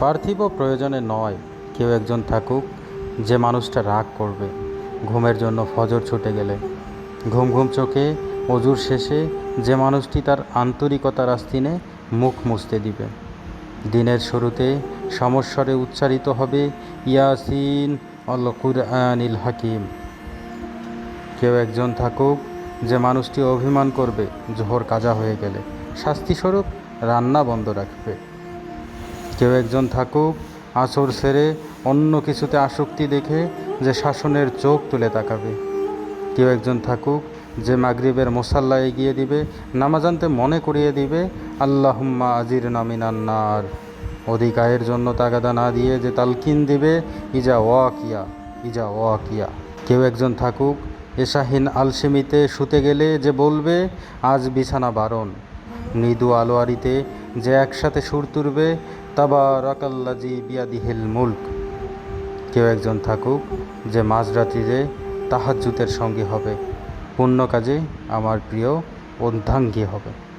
পার্থিব প্রয়োজনে নয়, কেউ একজন থাকুক যে মানুষটা রাগ করবে, ঘুমের জন্য ফজর ছুটে গেলে। ঘুম ঘুম চোখে, অজুর শেষে যে মানুষটি তার আন্তরিকতার আস্তিনে মুখ মুছতে দিবে। দিনের শুরুতে সমস্বরে উচ্চারিত হবে, ইয়াসিন অল কুরআনিল হাকিম। কেউ একজন থাকুক যে মানুষটি অভিমান করবে, জোহর কাজা হয়ে গেলে। শাস্তিস্বরূপ রান্না বন্ধ রাখবে। কেউ একজন থাকুক আঁচড় সেরে অন্য কিছুতে আসক্তি দেখে যে শাসনের চোখ তুলে তাকাবে। কেউ একজন থাকুক, যে মাগরিবের মোসাল্লা এগিয়ে দিবে নামাজানতে মনে করিয়ে দিবে, আল্লাহুম্মা আজির নামিনান্নার অধিক আয়ের জন্য তাগাদা না দিয়ে যে তালকিন দিবে, ইজা ওয়া কিয়া ইজা ওয়া কিয়া কেউ একজন থাকুক এশাহীন আলসেমিতে শুতে গেলে যে বলবে, আজ বিছানা বারণ। মৃদু আলোয়ারিতে যে একসাথে সুর তুলবে তাবা রকাল্লাজি বিয়াদিহিল মুল্ক। কেউ একজন থাকুক যে মাঝরাত্রিরে তাহাজ্জুতের সঙ্গে হবে। পুণ্য কাজে আমার প্রিয় অর্ধাঙ্গী হবে।